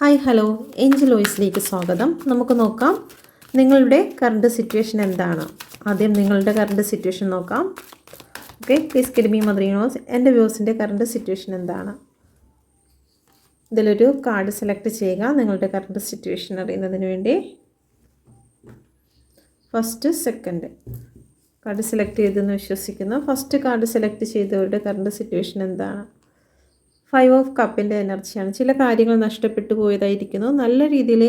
Hi hello Angel വോയിസിലേക്ക് സ്വാഗതം. നമുക്ക് നോക്കാം നിങ്ങളുടെ കറണ്ട് സിറ്റുവേഷൻ എന്താണ്. ആദ്യം നിങ്ങളുടെ കറണ്ട് സിറ്റുവേഷൻ നോക്കാം. Okay please guide me mother universe എന്റെ വ്യൂസിന്റെ കറണ്ട് സിറ്റുവേഷൻ എന്താണ്? ഇതിലൊരു കാർഡ് സെലക്ട് ചെയ്യുക നിങ്ങളുടെ കറണ്ട് സിറ്റുവേഷൻ അറിയുന്നതിന് വേണ്ടി. ഫസ്റ്റ് സെക്കൻഡ് കാർഡ് സെലക്ട് ചെയ്തെന്ന് വിശ്വസിക്കുന്നു. ഫസ്റ്റ് കാർഡ് സെലക്ട് ചെയ്തവരുടെ കറണ്ട് സിറ്റുവേഷൻ എന്താണ്? ഫൈവ് ഓഫ് കപ്പിന്റെ എനർജിയാണ്. ചില കാര്യങ്ങൾ നഷ്ടപ്പെട്ടു പോയതായിരിക്കുന്നു. നല്ല രീതിയിൽ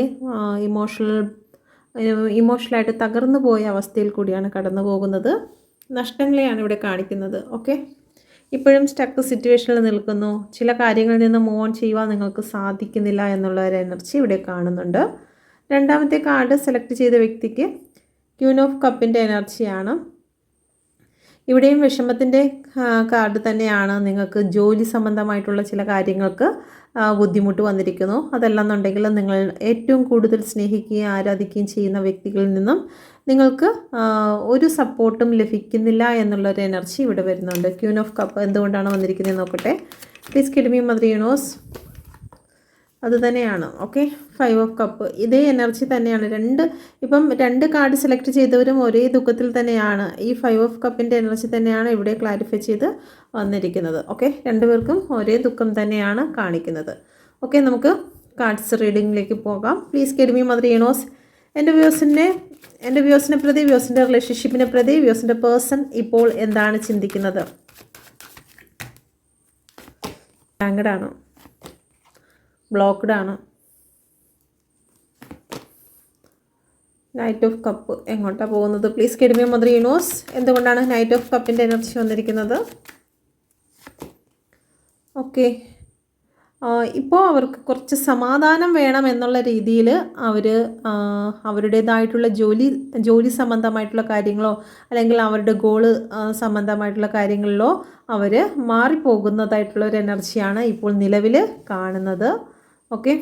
ഇമോഷണൽ ഇമോഷണലായിട്ട് തകർന്നു പോയ അവസ്ഥയിൽ കൂടിയാണ് കടന്നു പോകുന്നത്. നഷ്ടങ്ങളെയാണ് ഇവിടെ കാണിക്കുന്നത്. ഓക്കെ? ഇപ്പോഴും സ്റ്റക്ക് സിറ്റുവേഷനിൽ നിൽക്കുന്നു. ചില കാര്യങ്ങളിൽ നിന്ന് മൂവ് ഓൺ ചെയ്യുവാൻ നിങ്ങൾക്ക് സാധിക്കുന്നില്ല എന്നുള്ള ഒരു എനർജി ഇവിടെ കാണുന്നുണ്ട്. രണ്ടാമത്തെ കാർഡ് സെലക്ട് ചെയ്ത വ്യക്തിക്ക് ക്യൂൻ ഓഫ് കപ്പിന്റെ എനർജിയാണ് ഇവിടെയും വിഷമത്തിന്റെ കാർഡ് തന്നെയാണ് നിങ്ങൾക്ക് ജോലി സംബന്ധമായിട്ടുള്ള ചില കാര്യങ്ങൾക്ക് ബുദ്ധിമുട്ട് വന്നിരിക്കുന്നു. അതല്ലെന്നുണ്ടെങ്കിൽ നിങ്ങൾ ഏറ്റവും കൂടുതൽ സ്നേഹിക്കുകയും ആരാധിക്കുകയും ചെയ്യുന്ന വ്യക്തികളിൽ നിന്നും നിങ്ങൾക്ക് ഒരു സപ്പോർട്ടും ലഭിക്കുന്നില്ല എന്നുള്ളൊരു എനർജി ഇവിടെ വരുന്നുണ്ട്. ക്യൂൻ ഓഫ് കപ്പ് എന്തുകൊണ്ടാണ് വന്നിരിക്കുന്നത് നോക്കട്ടെ. പ്ലീസ് കിഡ്മി മദർ അത് തന്നെയാണ്. ഓക്കെ ഫൈവ് ഓഫ് കപ്പ് ഇതേ എനർജി തന്നെയാണ്. രണ്ട് ഇപ്പം രണ്ട് കാർഡ് സെലക്ട് ചെയ്തവരും ഒരേ ദുഃഖത്തിൽ തന്നെയാണ്. ഈ ഫൈവ് ഓഫ് കപ്പിന്റെ എനർജി തന്നെയാണ് ഇവിടെ ക്ലാരിഫൈ ചെയ്ത് വന്നിരിക്കുന്നത്. ഓക്കെ രണ്ടുപേർക്കും ഒരേ ദുഃഖം തന്നെയാണ് കാണിക്കുന്നത്. ഓക്കെ നമുക്ക് കാർഡ്സ് റീഡിങ്ങിലേക്ക് പോകാം. പ്ലീസ് കെഡ്മി മദർ യൂണോസ് എന്റെ വ്യൂസിന്റെ എന്റെ വ്യൂസിനെ പ്രതി വ്യൂസിന്റെ റിലേഷൻഷിപ്പിനെ പ്രതി വ്യൂസിന്റെ പേഴ്സൺ ഇപ്പോൾ എന്താണ് ചിന്തിക്കുന്നത്? ആണോ? ബ്ലോക്ക്ഡ് ആണ് നൈറ്റ് ഓഫ് കപ്പ് എങ്ങോട്ടാണ് പോകുന്നത് പ്ലീസ് കെടുമിയ മദർ യൂണോസ് എന്തുകൊണ്ടാണ് നൈറ്റ് ഓഫ് കപ്പിന്റെ എനർജി വന്നിരിക്കുന്നത്? ഓക്കെ ഇപ്പോൾ അവർക്ക് കുറച്ച് സമാധാനം വേണം എന്നുള്ള രീതിയിൽ അവർ അവരുടേതായിട്ടുള്ള ജോലി ജോലി സംബന്ധമായിട്ടുള്ള കാര്യങ്ങളോ അല്ലെങ്കിൽ അവരുടെ ഗോൾ സംബന്ധമായിട്ടുള്ള കാര്യങ്ങളിലോ അവർ മാറിപ്പോകുന്നതായിട്ടുള്ള ഒരു എനർജിയാണ് ഇപ്പോൾ നിലവിൽ കാണുന്നത്. ഓക്കെ.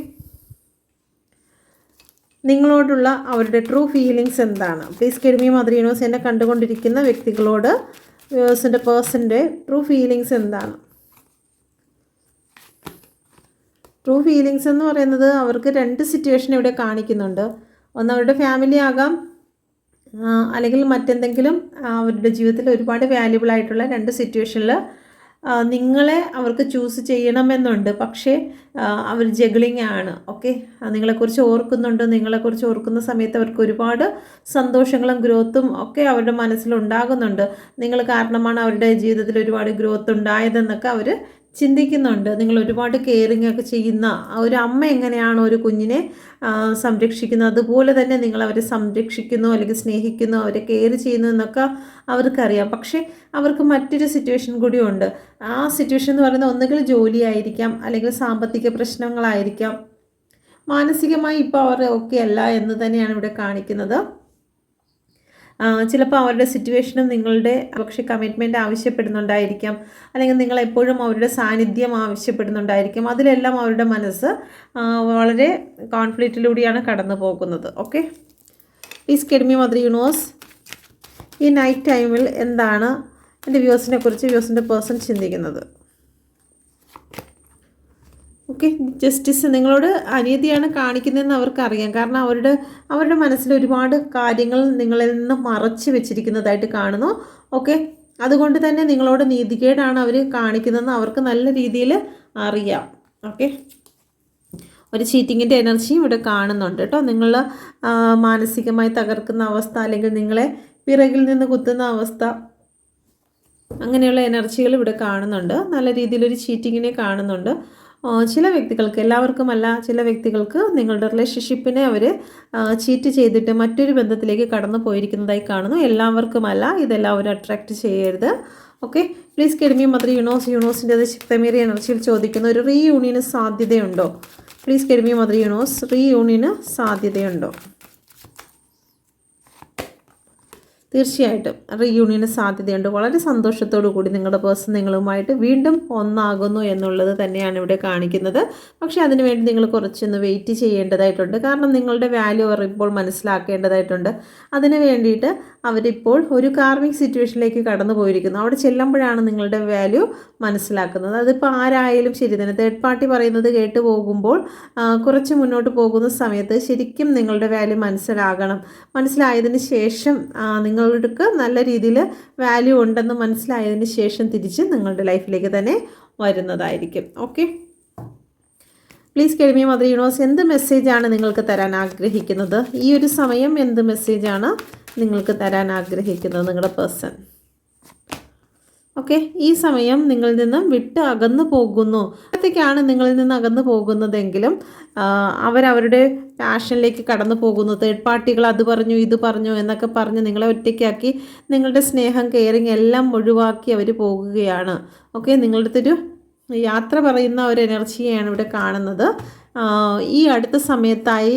നിങ്ങളോടുള്ള അവരുടെ ട്രൂ ഫീലിങ്സ് എന്താണ്? Please guide me mother universe എന്നെ കണ്ടുകൊണ്ടിരിക്കുന്ന വ്യക്തികളോട് വ്യൂവേഴ്സിന്റെ പേഴ്സന്റെ ട്രൂ ഫീലിങ്സ് എന്താണ്? ട്രൂ ഫീലിങ്സ് എന്ന് പറയുന്നത് അവർക്ക് രണ്ട് സിറ്റുവേഷൻ ഇവിടെ കാണിക്കുന്നുണ്ട്. ഒന്ന് അവരുടെ ഫാമിലി ആകാം അല്ലെങ്കിൽ മറ്റെന്തെങ്കിലും അവരുടെ ജീവിതത്തിൽ ഒരുപാട് വാല്യുബിൾ ആയിട്ടുള്ള രണ്ട് സിറ്റുവേഷനിൽ നിങ്ങളെ അവർക്ക് ചൂസ് ചെയ്യണമെന്നുണ്ട്. പക്ഷേ അവർ ജഗ്ലിംഗ് ആണ്. ഓക്കെ നിങ്ങളെക്കുറിച്ച് ഓർക്കുന്നുണ്ട്. നിങ്ങളെക്കുറിച്ച് ഓർക്കുന്ന സമയത്ത് അവർക്ക് ഒരുപാട് സന്തോഷങ്ങളും ഗ്രോത്തും ഒക്കെ അവരുടെ മനസ്സിലുണ്ടാകുന്നുണ്ട്. നിങ്ങൾ കാരണമാണ് അവരുടെ ജീവിതത്തിൽ ഒരുപാട് ഗ്രോത്ത് ഉണ്ടായതെന്നൊക്കെ അവർ ചിന്തിക്കുന്നുണ്ട്. നിങ്ങൾ ഒരുപാട് കെയറിങ് ഒക്കെ ചെയ്യുന്ന ഒരു അമ്മ എങ്ങനെയാണ് ഒരു കുഞ്ഞിനെ സംരക്ഷിക്കുന്നത്? അതുപോലെ തന്നെ നിങ്ങൾ അവരെ സംരക്ഷിക്കുന്നു അല്ലെങ്കിൽ സ്നേഹിക്കുന്നു അവരെ കെയർ ചെയ്യുന്നു എന്നൊക്കെ അവർക്കറിയാം. പക്ഷേ അവർക്ക് മറ്റൊരു സിറ്റുവേഷൻ കൂടിയുണ്ട് ആ സിറ്റുവേഷൻ എന്ന് പറയുന്നത് ഒന്നുകിൽ ജോലിയായിരിക്കാം അല്ലെങ്കിൽ സാമ്പത്തിക പ്രശ്നങ്ങളായിരിക്കാം. മാനസികമായി ഇപ്പോൾ അവർ ഓക്കെ അല്ല എന്ന് തന്നെയാണ് ഇവിടെ കാണിക്കുന്നത്. ചിലപ്പോൾ അവരുടെ സിറ്റുവേഷനും നിങ്ങളുടെ പക്ഷേ കമ്മിറ്റ്മെന്റ് ആവശ്യപ്പെടുന്നുണ്ടായിരിക്കാം. അല്ലെങ്കിൽ നിങ്ങൾ എപ്പോഴും അവരുടെ സാന്നിധ്യം ആവശ്യപ്പെടുന്നുണ്ടായിരിക്കും. അതിലെല്ലാം അവരുടെ മനസ്സ് വളരെ കോൺഫ്ലിക്റ്റിലൂടെയാണ് കടന്നു പോകുന്നത്. Okay please guide me mother universe ഈ നൈറ്റ് ടൈമിൽ എന്താണ് എന്റെ വ്യൂസിനെ കുറിച്ച് വ്യൂസിന്റെ പേഴ്സൺ ചിന്തിക്കുന്നത്? ഓക്കെ ജസ്റ്റിസ് നിങ്ങളോട് അനീതിയാണ് കാണിക്കുന്നതെന്ന് അവർക്കറിയാം. കാരണം അവരുടെ അവരുടെ മനസ്സിൽ ഒരുപാട് കാര്യങ്ങൾ നിങ്ങളിൽ നിന്ന് മറച്ചു വെച്ചിരിക്കുന്നതായിട്ട് കാണുന്നു. ഓക്കെ അതുകൊണ്ട് തന്നെ നിങ്ങളോട് നീതികേടാണ് അവർ കാണിക്കുന്നതെന്ന് അവർക്ക് നല്ല രീതിയിൽ അറിയാം. ഓക്കെ ഒരു ചീറ്റിങ്ങിന്റെ എനർജിയും ഇവിടെ കാണുന്നുണ്ട് കേട്ടോ. നിങ്ങൾ മാനസികമായി തകർക്കുന്ന അവസ്ഥ അല്ലെങ്കിൽ നിങ്ങളെ പിറകിൽ നിന്ന് കുത്തുന്ന അവസ്ഥ അങ്ങനെയുള്ള എനർജികൾ ഇവിടെ കാണുന്നുണ്ട്. നല്ല രീതിയിലൊരു ചീറ്റിങ്ങിനെ കാണുന്നുണ്ട്. ചില വ്യക്തികൾക്ക് എല്ലാവർക്കുമല്ല ചില വ്യക്തികൾക്ക് നിങ്ങളുടെ റിലേഷൻഷിപ്പിനെ അവർ ചീറ്റ് ചെയ്തിട്ട് മറ്റൊരു ബന്ധത്തിലേക്ക് കടന്നു പോയിരിക്കുന്നതായി കാണുന്നു. എല്ലാവർക്കുമല്ല ഇതെല്ലാവരും അട്രാക്റ്റ് ചെയ്യരുത്. ഓക്കെ പ്ലീസ് കെഡ്മി മദർ യൂണോസ് യൂണോസിന്റെ ശക്തമേറിയ എനർജിയിൽ ചോദിക്കുന്ന ഒരു റീ യൂണിയന് സാധ്യതയുണ്ടോ? പ്ലീസ് കെഡ്മി മദർ യൂണോസ് റീ യൂണിയന് സാധ്യതയുണ്ടോ? തീർച്ചയായിട്ടും റീയൂണിയന് സാധ്യതയുണ്ട്. വളരെ സന്തോഷത്തോടു കൂടി നിങ്ങളുടെ പേഴ്സൺ നിങ്ങളുമായിട്ട് വീണ്ടും ഒന്നാകുന്നു എന്നുള്ളത് തന്നെയാണ് ഇവിടെ കാണിക്കുന്നത്. പക്ഷേ അതിനുവേണ്ടി നിങ്ങൾ കുറച്ചൊന്ന് വെയിറ്റ് ചെയ്യേണ്ടതായിട്ടുണ്ട്. കാരണം നിങ്ങളുടെ വാല്യൂ അവർ ഇപ്പോൾ മനസ്സിലാക്കേണ്ടതായിട്ടുണ്ട്. അതിന് വേണ്ടിയിട്ട് അവരിപ്പോൾ ഒരു കാർമിക് സിറ്റുവേഷനിലേക്ക് കടന്നു പോയിരിക്കുന്നു അവിടെ ചെല്ലുമ്പോഴാണ് നിങ്ങളുടെ വാല്യൂ മനസ്സിലാക്കുന്നത്. അതിപ്പോൾ ആരായാലും ശരി തന്നെ തേർഡ് പാർട്ടി പറയുന്നത് കേട്ട് പോകുമ്പോൾ കുറച്ച് മുന്നോട്ട് പോകുന്ന സമയത്ത് ശരിക്കും നിങ്ങളുടെ വാല്യൂ മനസ്സിലാകണം. മനസ്സിലായതിന് ശേഷം നിങ്ങൾക്ക് നല്ല രീതിയിൽ വാല്യൂ ഉണ്ടെന്ന് മനസ്സിലായതിന് ശേഷം തിരിച്ച് നിങ്ങളുടെ ലൈഫിലേക്ക് തന്നെ വരുന്നതായിരിക്കും. Okay please guide me mother universe എന്ത് മെസ്സേജാണ് നിങ്ങൾക്ക് തരാൻ ആഗ്രഹിക്കുന്നത്? ഈ ഒരു സമയം എന്ത് മെസ്സേജാണ് നിങ്ങൾക്ക് തരാൻ ആഗ്രഹിക്കുന്നത് നിങ്ങളുടെ പേഴ്സൺ ഓക്കെ ഈ സമയം നിങ്ങളിൽ നിന്ന് വിട്ട് അകന്നു പോകുന്നു. അതൊക്കെയാണ് നിങ്ങളിൽ നിന്ന് അകന്നു പോകുന്നതെങ്കിലും അവരവരുടെ പാഷനിലേക്ക് കടന്നു പോകുന്നു. തേർഡ് പാർട്ടികൾ അത് പറഞ്ഞു ഇത് പറഞ്ഞു എന്നൊക്കെ പറഞ്ഞ് നിങ്ങളെ ഒറ്റയ്ക്കാക്കി നിങ്ങളുടെ സ്നേഹം കെയറിങ് എല്ലാം ഒഴിവാക്കി അവർ പോകുകയാണ്. ഓക്കെ നിങ്ങളുടെ അടുത്തൊരു യാത്ര പറയുന്ന ഒരു എനർജിയാണ് ഇവിടെ കാണുന്നത്. ഈ അടുത്ത സമയത്തായി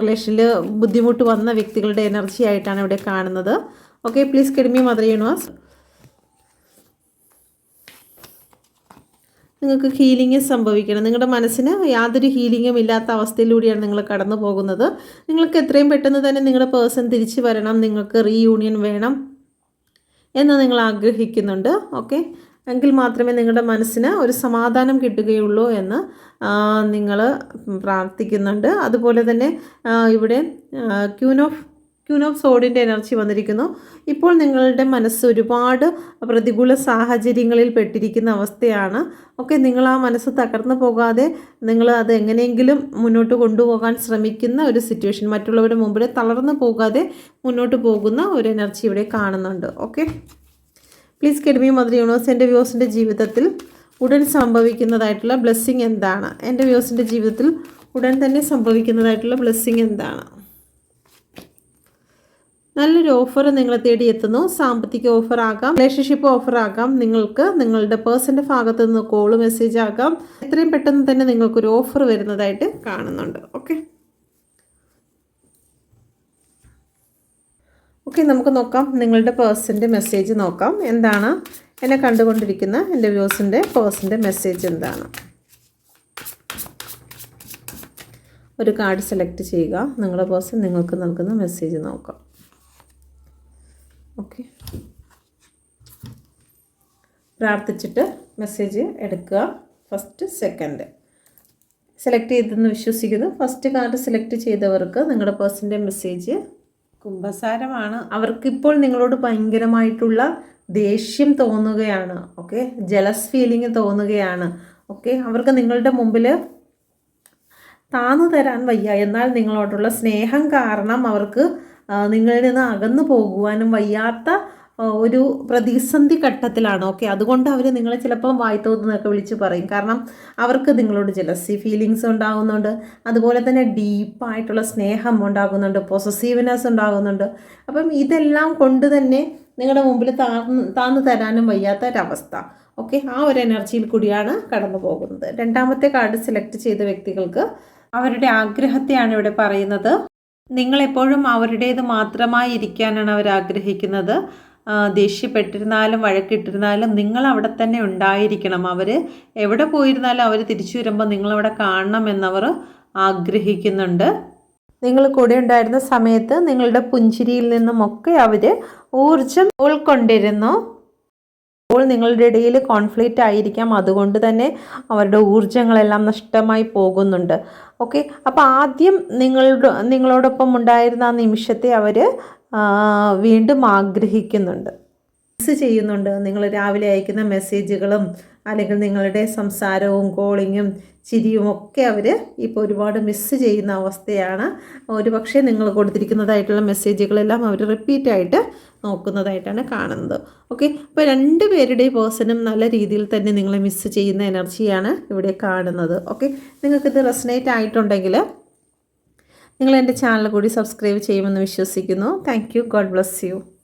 റിലേഷനിൽ ബുദ്ധിമുട്ട് വന്ന വ്യക്തികളുടെ എനർജി ആയിട്ടാണ് ഇവിടെ കാണുന്നത്. Okay please guide me mother universe നിങ്ങൾക്ക് ഹീലിംഗ് സംഭവിക്കണം. നിങ്ങളുടെ മനസ്സിന് യാതൊരു ഹീലിംഗും ഇല്ലാത്ത അവസ്ഥയിലൂടെയാണ് നിങ്ങൾ കടന്നു പോകുന്നത്. നിങ്ങൾക്ക് എത്രയും പെട്ടെന്ന് തന്നെ നിങ്ങളുടെ പേഴ്സൺ തിരിച്ചു വരണം. നിങ്ങൾക്ക് റീയൂണിയൻ വേണം എന്ന് നിങ്ങൾ ആഗ്രഹിക്കുന്നുണ്ട്. ഓക്കെ? എങ്കിൽ മാത്രമേ നിങ്ങളുടെ മനസ്സിന് ഒരു സമാധാനം കിട്ടുകയുള്ളൂ എന്ന് നിങ്ങൾ പ്രാർത്ഥിക്കുന്നുണ്ട്. അതുപോലെ തന്നെ ഇവിടെ ക്യൂൻ ഓഫ് ക്യൂൻ ഓഫ് സോഡിന്റെ എനർജി വന്നിരിക്കുന്നു. ഇപ്പോൾ നിങ്ങളുടെ മനസ്സ് ഒരുപാട് പ്രതികൂല സാഹചര്യങ്ങളിൽ പെട്ടിരിക്കുന്ന അവസ്ഥയാണ്. ഓക്കെ നിങ്ങൾ ആ മനസ്സ് തകർന്നു പോകാതെ നിങ്ങൾ അത് എങ്ങനെയെങ്കിലും മുന്നോട്ട് കൊണ്ടുപോകാൻ ശ്രമിക്കുന്ന ഒരു സിറ്റുവേഷൻ മറ്റുള്ളവരുടെ മുമ്പിൽ തളർന്നു പോകാതെ മുന്നോട്ട് പോകുന്ന ഒരു എനർജി ഇവിടെ കാണുന്നുണ്ട്. Okay please guide me mother universe എന്റെ വ്യൂസിന്റെ ജീവിതത്തിൽ ഉടൻ സംഭവിക്കുന്നതായിട്ടുള്ള ബ്ലെസ്സിങ് എന്താണ്? എന്റെ വ്യൂസിന്റെ ജീവിതത്തിൽ ഉടൻ തന്നെ സംഭവിക്കുന്നതായിട്ടുള്ള ബ്ലെസ്സിങ് എന്താണ്? നല്ലൊരു ഓഫർ നിങ്ങളെ തേടി എത്തുന്നു. സാമ്പത്തിക ഓഫർ ആകാം റിലേഷൻഷിപ്പ് ഓഫർ ആകാം. നിങ്ങൾക്ക് നിങ്ങളുടെ പേഴ്സന്റെ ഭാഗത്തു നിന്ന് കോൾ മെസ്സേജ് ആകാം. എത്രയും പെട്ടെന്ന് തന്നെ നിങ്ങൾക്കൊരു ഓഫർ വരുന്നതായിട്ട് കാണുന്നുണ്ട്. ഓക്കെ ഓക്കെ നമുക്ക് നോക്കാം. നിങ്ങളുടെ പേഴ്സന്റെ മെസ്സേജ് നോക്കാം. എന്താണ്? എന്നെ കണ്ടുകൊണ്ടിരിക്കുന്ന എന്റെ വ്യൂസിന്റെ പേഴ്സന്റെ മെസ്സേജ് എന്താണ്? ഒരു കാർഡ് സെലക്ട് ചെയ്യുക. നിങ്ങളുടെ പേഴ്സൺ നിങ്ങൾക്ക് നൽകുന്ന മെസ്സേജ് നോക്കാം ഓക്കെ പ്രാർത്ഥിച്ചിട്ട് മെസ്സേജ് എടുക്കുക. ഫസ്റ്റ് സെക്കൻഡ് സെലക്ട് ചെയ്തെന്ന് വിശ്വസിക്കുന്നു. ഫസ്റ്റ് കാർഡ് സെലക്ട് ചെയ്തവർക്ക് നിങ്ങളുടെ പേഴ്സന്റെ മെസ്സേജ് കുംഭസാരമാണ്. അവർക്കിപ്പോൾ നിങ്ങളോട് ഭയങ്കരമായിട്ടുള്ള ദേഷ്യം തോന്നുകയാണ്. ഓക്കെ ജലസ് ഫീലിംഗ് തോന്നുകയാണ്. ഓക്കെ അവർക്ക് നിങ്ങളുടെ മുമ്പിൽ താന്നു തരാൻ വയ്യ. എന്നാൽ നിങ്ങളോടുള്ള സ്നേഹം കാരണം അവർക്ക് നിങ്ങളിൽ നിന്ന് അകന്നു പോകുവാനും വയ്യാത്ത ഒരു പ്രതിസന്ധി ഘട്ടത്തിലാണ്. ഓക്കെ അതുകൊണ്ട് അവർ നിങ്ങളെ ചിലപ്പം വായ്ത്തോന്നൊക്കെ വിളിച്ച് പറയും. കാരണം അവർക്ക് നിങ്ങളോട് ജലസി ഫീലിങ്സ് ഉണ്ടാകുന്നുണ്ട്. അതുപോലെ തന്നെ ഡീപ്പായിട്ടുള്ള സ്നേഹം ഉണ്ടാകുന്നുണ്ട്. പൊസസീവ്നെസ് ഉണ്ടാകുന്നുണ്ട്. അപ്പം ഇതെല്ലാം കൊണ്ട് തന്നെ നിങ്ങളുടെ മുമ്പിൽ താന്ന് താന്ന് തരാനും വയ്യാത്ത ഒരവസ്ഥ. ഓക്കെ ആ ഒരു എനർജിയിൽ കൂടിയാണ് കടന്നു പോകുന്നത്. രണ്ടാമത്തെ കാർഡ് സെലക്ട് ചെയ്ത വ്യക്തികൾക്ക് അവരുടെ ആഗ്രഹത്തെയാണ് ഇവിടെ പറയുന്നത്. നിങ്ങളെപ്പോഴും അവരുടേത് മാത്രമായി ഇരിക്കാനാണ് അവർ ആഗ്രഹിക്കുന്നത്. ദേഷ്യപ്പെട്ടിരുന്നാലും വഴക്കിട്ടിരുന്നാലും നിങ്ങൾ അവിടെ തന്നെ ഉണ്ടായിരിക്കണം. അവർ എവിടെ പോയിരുന്നാലും അവർ തിരിച്ചു വരുമ്പോൾ നിങ്ങളവിടെ കാണണമെന്നവർ ആഗ്രഹിക്കുന്നുണ്ട്. നിങ്ങൾ കൂടെ ഉണ്ടായിരുന്ന സമയത്ത് നിങ്ങളുടെ പുഞ്ചിരിയിൽ നിന്നുമൊക്കെ അവർ ഊർജം ഉൾക്കൊണ്ടിരുന്നു. അപ്പോൾ നിങ്ങളുടെ ഇടയിൽ കോൺഫ്ലിക്റ്റ് ആയിരിക്കാം. അതുകൊണ്ട് തന്നെ അവരുടെ ഊർജങ്ങളെല്ലാം നഷ്ടമായി പോകുന്നുണ്ട്. ഓക്കെ? അപ്പോൾ ആദ്യം നിങ്ങളുടെ നിങ്ങളോടൊപ്പം ഉണ്ടായിരുന്ന ആ നിമിഷത്തെ അവർ വീണ്ടും ആഗ്രഹിക്കുന്നുണ്ട്. മിസ് ചെയ്യുന്നുണ്ട്. നിങ്ങൾ രാവിലെ അയക്കുന്ന മെസ്സേജുകളും അല്ലെങ്കിൽ നിങ്ങളുടെ സംസാരവും കോളിങ്ങും ചിരിയും ഒക്കെ അവർ ഇപ്പോൾ ഒരുപാട് മിസ് ചെയ്യുന്ന അവസ്ഥയാണ്. ഒരു പക്ഷേ നിങ്ങൾ കൊടുത്തിരിക്കുന്നതായിട്ടുള്ള മെസ്സേജുകളെല്ലാം അവർ റിപ്പീറ്റായിട്ട് നോക്കുന്നതായിട്ടാണ് കാണുന്നത്. ഓക്കെ? അപ്പോൾ രണ്ട് പേരുടെ പേഴ്സണും നല്ല രീതിയിൽ തന്നെ നിങ്ങളെ മിസ്സ് ചെയ്യുന്ന എനർജിയാണ് ഇവിടെ കാണുന്നത്. ഓക്കെ? നിങ്ങൾക്കിത് റെസനേറ്റ് ആയിട്ടുണ്ടെങ്കിൽ നിങ്ങൾ എന്റെ ചാനൽ കൂടി സബ്സ്ക്രൈബ് ചെയ്യുമെന്ന് വിശ്വസിക്കുന്നു. Thank you. God bless you.